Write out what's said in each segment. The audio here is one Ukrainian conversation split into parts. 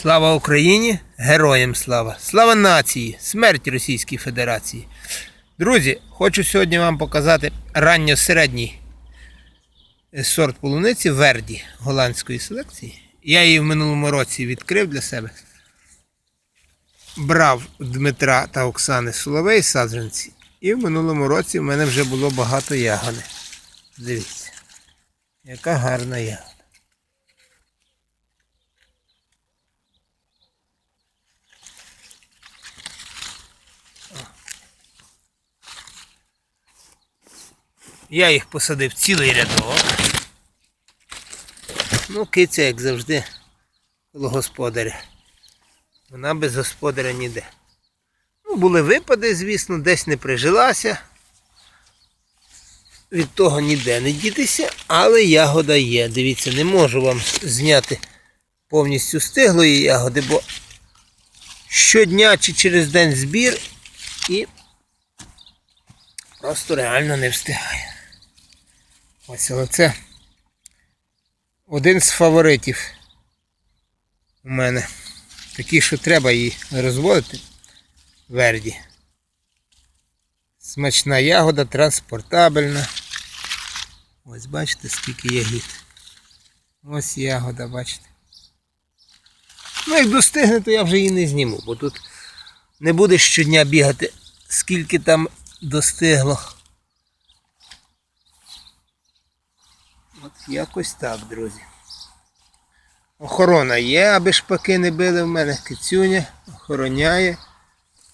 Слава Україні! Героям слава! Слава нації! Смерть Російській Федерації! Друзі, хочу сьогодні вам показати ранньо-середній сорт полуниці Верді голландської селекції. Я її в минулому році відкрив для себе. Брав Дмитра та Оксани Соловей саджанці. І в минулому році в мене вже було багато ягоди. Дивіться, яка гарна ягода. Я їх посадив цілий рядок. Ну, киця, як завжди, коло господаря. Вона без господаря ніде. Ну, були випади, звісно, десь не прижилася. Від того ніде не дітися, але ягода є. Дивіться, не можу вам зняти повністю стиглої ягоди, бо щодня чи через день збір і просто реально не встигає. Ось, але це один з фаворитів у мене. Такий, що треба її розводити. Верді. Смачна ягода, транспортабельна. Ось бачите, скільки ягід. Ось ягода, бачите. Ну, як достигне, то я вже її не зніму, бо тут не буде щодня бігати, скільки там достигло. От якось так, друзі. Охорона є, аби шпаки не били в мене. Кицюня охороняє.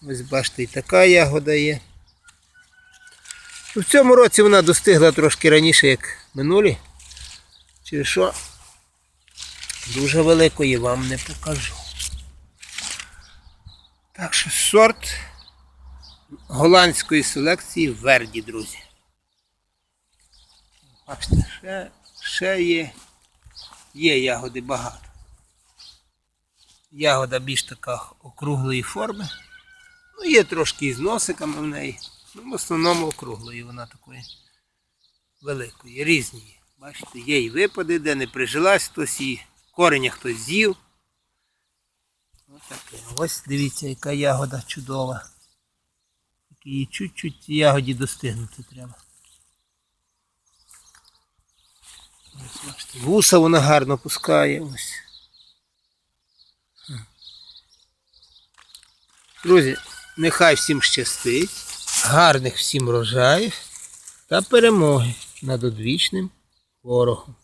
Ось бачите, і така ягода є. В цьому році вона достигла трошки раніше, як минулі. Через що дуже великої вам не покажу. Так що сорт голландської селекції Верді, друзі. Бачите, ще, ще є, є ягоди багато. Ягода більш така округлої форми. Ну, є трошки із носиками в неї. Ну, в основному округлої вона такої великої, різні. Бачите, є і випади, де не прижилась, хтось її кореня хтось з'їв. Ось таке. Ось дивіться, яка ягода чудова. Її чуть-чуть ягоді достигнути треба. Ось, бачите, вуса вона гарно пускає. Ось. Друзі, нехай всім щастить, гарних всім рожаїв та перемоги над одвічним ворогом.